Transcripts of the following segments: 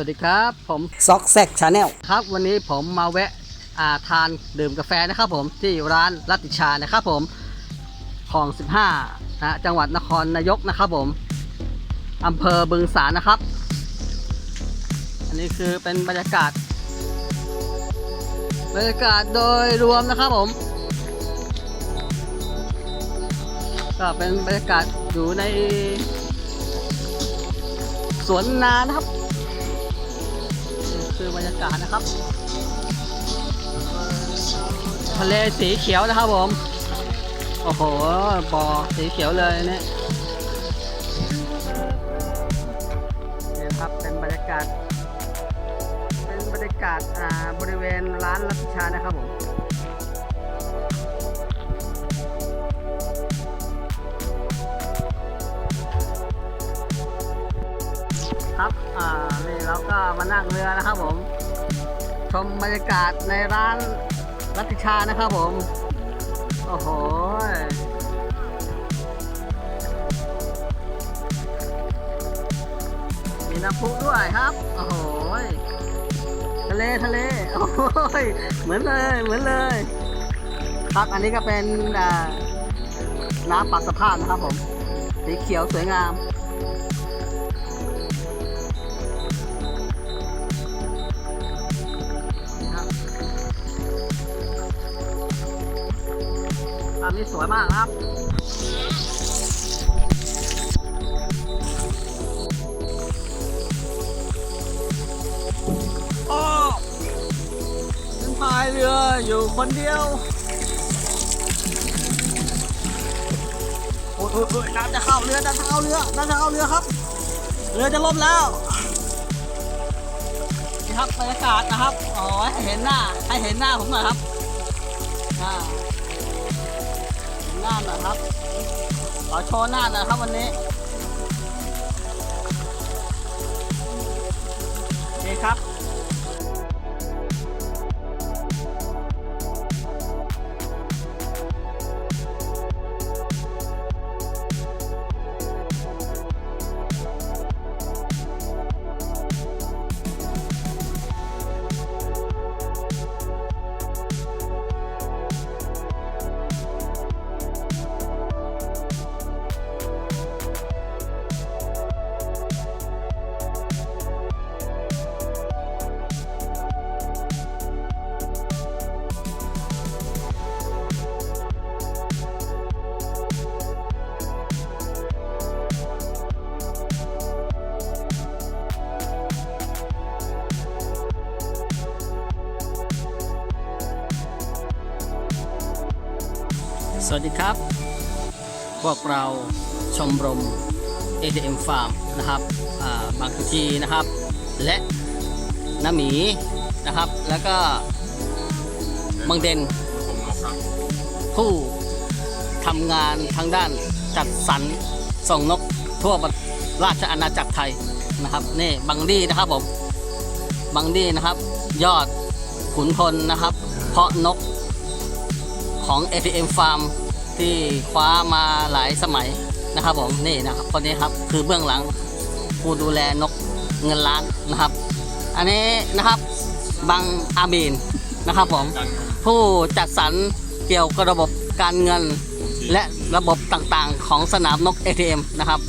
วัสดีครับ ผมซอกแซกชาแนลครับ วันนี้ผมมาแวะอ่าทานดื่มกาแฟนะครับผมที่ร้านรัตติชานะครับผมของ 15นะจังหวัดนครนายกนะครับผมอำเภอบึงสารนะครับ อันนี้คือเป็นบรรยากาศ บรรยากาศโดยรวมนะครับผม ก็เป็นบรรยากาศอยู่ในสวนนานะครับนี่ คือบรรยากาศนะครับทะเลสีเขียวนะครับผม โอ้โหบ่อสีเขียวเลยเนี่ยนี่ครับเป็นบรรยากาศ เป็นบรรยากาศอ่าบริเวณร้านรัชชานะครับผม ครับ อ่า นี่เราก็มานั่งเรือนะครับผม ชมบรรยากาศในร้านรัติชานะครับผม โอ้โหมีน้ำพุด้วยครับ โอ้โหทะเลทะเล โอ้ย เหมือนเลย เหมือนเลย ครับอันนี้ก็เป็นน้ำปักสะพานนะครับผม สีเขียวสวยงาม นี้สวยมากครับโอ้ฉันพายเรืออยู่คนเดียวโอ้ยโอ้ยโอ้ยน้ำจะเข้าเรือน้ำจะเข้าเรือน้ำจะเข้าเรือครับ เรือจะล่มแล้วนี่ครับบรรยากาศนะครับ อ๋อให้เห็นหน้า ให้เห็นหน้าผมหน่อยครับ อ่า ห็นหน้าหน่อยครับขอโชว์หน้าหน่อยครับวันนี้ นี่ครับ สวัสดีครับ พวกเราชมรม ATM Farm นะครับบางทีนะครับ และน้าหมีนะครับ แล้วก็บังเดนผู้ทำงานทางด้านจัดสรรส่งนกทั่วระราชอาณาจักรไทยนะครับนี่บังดี้นะครับผมบังดี้นะครับ ยอดขุนพลนะครับ เพาะนก ของ ATM Farm ที่คว้ามาหลายสมัยนะครับผมนี่นะครับคนนี้ครับคือเบื้องหลังผู้ดูแลนกเงินล้านนะครับ อันนี้นะครับบังอาบีนนะครับผมผู้จัดสรรเกี่ยวกับระบบการเงินและระบบต่างๆของสนามนก ATM นะครับ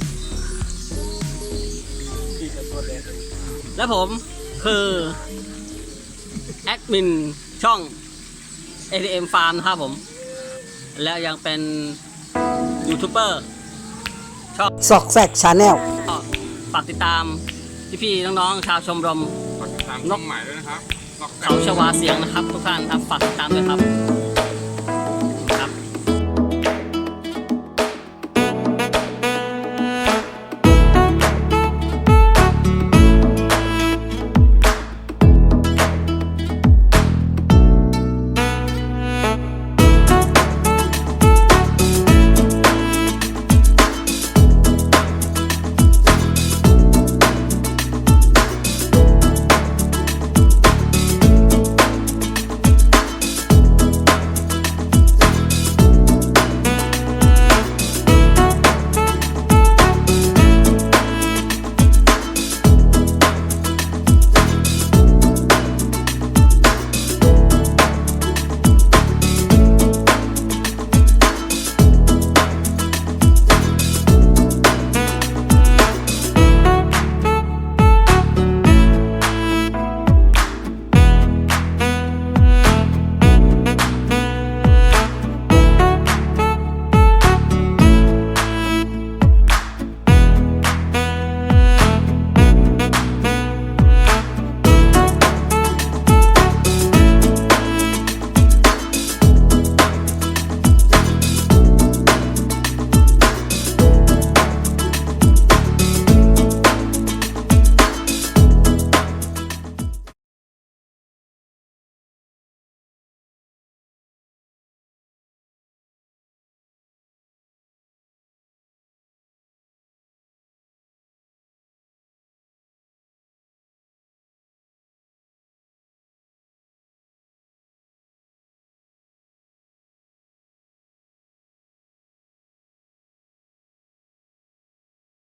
และผมคือแอดมินช่อง ATM Farm นะครับผม แล้วยังเป็นยูทูบเบอร์ชอบซอกแซกชาแนลก็ฝากติดตามพี่ๆน้องๆชาวชมรมฝากติดตามช่องใหม่ด้วยนะครับนอกจากเขาชวาเสียงนะครับ ทุกท่านครับฝากติดตามด้วยครับ